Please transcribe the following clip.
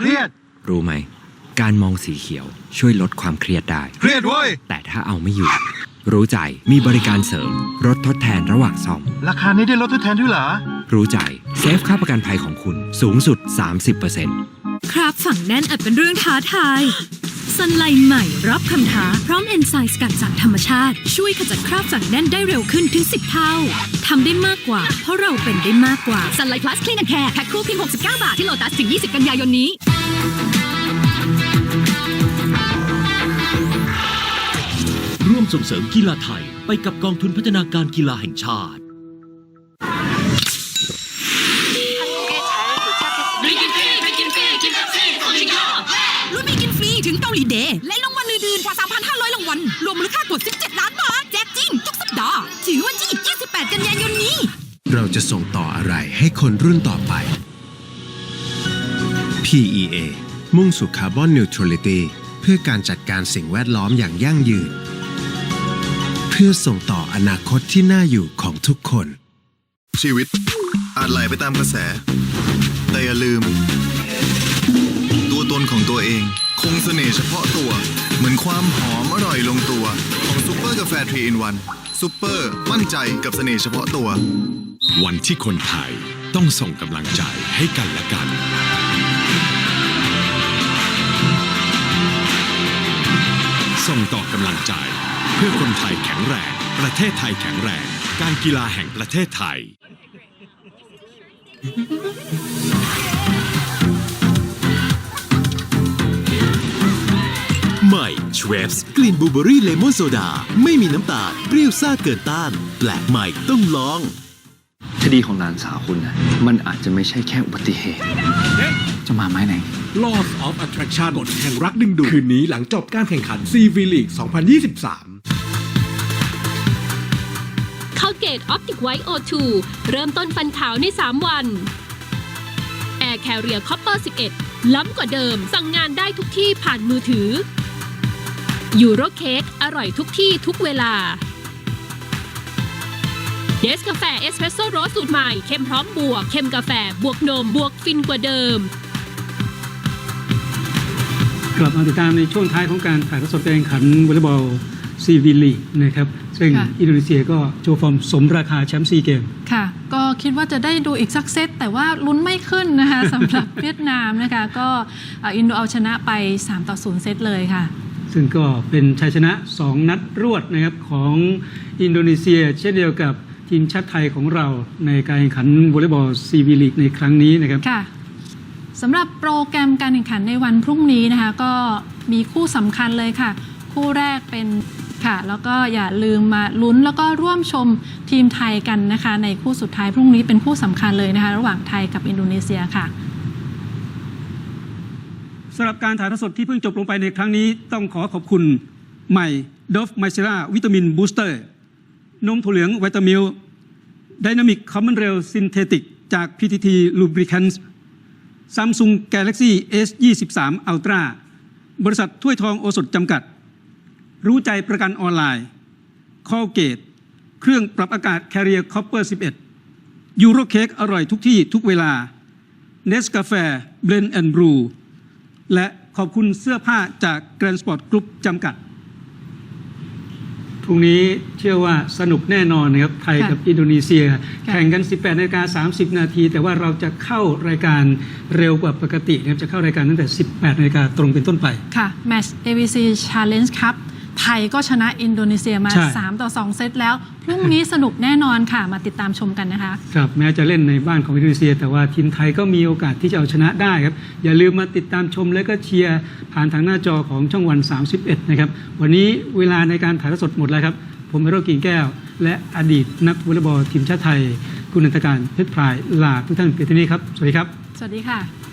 เครียด รู้ไหม การมองสีเขียวช่วยลดความเครียดได้ เครียดเว้ย แต่ถ้าเอาไม่อยู่ รู้ใจมีบริการเสริมรถทดแทนระหว่างซ่อม ราคานี้ได้ลดทดแทนด้วยเหรอ รู้ใจเซฟค่าประกันภัยของคุณสูงสุด 30%ครับฝังแน่นอาจเป็นเรื่องท้าทาย สันไลใหม่รับคำท้า พร้อมเอนไซม์สกัดจากธรรมชาติ ช่วยขจัดคราบฝังแน่นได้เร็วขึ้นถึง 10 เท่าทำได้มากกว่า เพราะเราเป็นได้มากกว่าสันไลพลัสคลีนแคร์แพ็คคู่เพียง 69 บาท ที่โลตัสถึง 20 กันยายนนี้ร่วมส่งเสริมกีฬาไทยไปกับกองทุนพัฒนาการกีฬาแห่งชาติ เกาหลีเดย์และรางวัลอื่นๆกว่า 3,500 รางวัล รวมมูลค่ากว่า17 ล้านบาท แจกจริงทุกสัปดาห์ถึงวันที่ 28 กันยายนนี้ เราจะส่งต่ออะไรให้คนรุ่นต่อไป PEA มุ่งสู่คาร์บอนนิวทรัลิตี้เพื่อการจัดการสิ่งแวดล้อมอย่างยั่งยืน เพื่อส่งต่ออนาคตที่น่าอยู่ของทุกคน ชีวิตอาจไหลไปตามกระแส แต่อย่าลืม ตัวตนของตัวเอง คงเสน่ห์เฉพาะตัว เหมือนความหอมอร่อยลงตัว ของซูเปอร์กาแฟทรีอินวันซูเปอร์มั่นใจกับเสน่ห์เฉพาะตัว วันที่คนไทยต้องส่งกำลังใจให้กันและกัน ส่งต่อกำลังใจ เพื่อคนไทยแข็งแรง ประเทศไทยแข็งแรง การกีฬาแห่งประเทศไทย เวฟส์กลิ่นบลูเบอรี่เลมอนโซดา ไม่มีน้ำตาล เปรี้ยวซ่าเกินต้าน แปลกใหม่ต้องลอง คดีของหลานสาวคุณนะมันอาจจะไม่ใช่แค่อุบัติเหตุ จะมาไม้ไหน Laws of Attraction กฎแห่งรักดึงดูดคืนนี้หลังจบการแข่งขัน CV League 2023เข้าเกตออปติกไวท์โอทูเริ่มต้นฟันขาวใน 3 วัน Air Carrier Copper 11 ล้ำกว่าเดิม สั่งงานได้ทุกที่ผ่านมือถือ ยูโรเค้กอร่อยทุกที่ทุกเวลาเนสกาแฟเอสเพรสโซ่โรสสูตรใหม่เข้มพร้อมบวกเข้มกาแฟบวกนมบวกฟินกว่าเดิม กลับมาติดตามในช่วงท้ายของการถ่ายทอดสดการแข่งขันวอลเลย์บอลซีวีลีนะครับ ซึ่งค่ะ อินโดนีเซียก็โชว์ฟอร์มสมราคาแชมป์ซีเกม ค่ะ ก็คิดว่าจะได้ดูอีกสักเซตแต่ว่าลุ้นไม่ขึ้นนะคะ สำหรับเวียดนามนะคะ ก็เอ่ออินโดเอาชนะไป 3 ต่อ 0 เซตเลยค่ะ ซึ่งก็เป็นชัยชนะ 2 นัดรวดนะครับของอินโดนีเซีย เช่นเดียวกับทีมชาติไทยของเราในการแข่งขันวอลเลย์บอลซีวีลีกในครั้งนี้นะครับค่ะสำหรับโปรแกรมการแข่งขันในวันพรุ่งนี้นะคะก็มีคู่สำคัญเลยค่ะ คู่แรกเป็นค่ะ แล้วก็อย่าลืมมาลุ้นแล้วก็ร่วมชมทีมไทยกันนะคะ ในคู่สุดท้ายพรุ่งนี้เป็นคู่สำคัญเลยนะคะ ระหว่างไทยกับอินโดนีเซียค่ะ สำหรับการถ่ายทอดสดที่เพิ่งจบลงไปในครั้งนี้ต้องขอขอบคุณใหม่ดอฟไมเซราวิตามินบูสเตอร์ นมถั่วเหลืองวิตามิลไดนามิกคอมมอนเรลซินเทติกจาก PTT Lubricants Samsung Galaxy S 23 Ultra บริษัทถ้วยทองโอสถจำกัด รู้ใจประกันออนไลน์ c o l g a t e เครื่องปรับอากาศ Carrier Copper 11ยูโรเค้กอร่อยทุกที่ทุกเวลาเนสกาแฟ Blend and Brew และขอบคุณเสื้อผ้าจาก Grand Sport Group จำกัดพรุ่งนี้เชื่อว่าสนุกแน่นอนนะครับ ไทยค่ะกับอินโดนีเซียค่ะแข่งกัน 18นาฬิกา30 นาที แต่ว่าเราจะเข้ารายการเร็วกว่าปกตินะครับ จะเข้ารายการตั้งแต่ 18นาฬิกาตรงเป็นต้นไป ค่ะแมตช์ AVC Challenge Cup ไทยก็ชนะอินโดนีเซียมา ใช่ 3 ต่อ 2 เซตแล้ว พรุ่งนี้สนุกแน่นอนค่ะ มาติดตามชมกันนะคะ ครับแม้จะเล่นในบ้านของอินโดนีเซีย แต่ว่าทีมไทยก็มีโอกาสที่จะเอาชนะได้ครับ อย่าลืมมาติดตามชมและก็เชียร์ผ่านทางหน้าจอของช่องวัน 31 นะครับ วันนี้เวลาในการถ่ายทอดสดหมดแล้วครับ ผมเมโรกิ่งแก้ว และอดีตนักวอลเลย์บอลทีมชาติไทย คุณนันทการเพชรพลายลาทุกท่านเพียงเท่านี้ครับ สวัสดีครับ สวัสดีค่ะ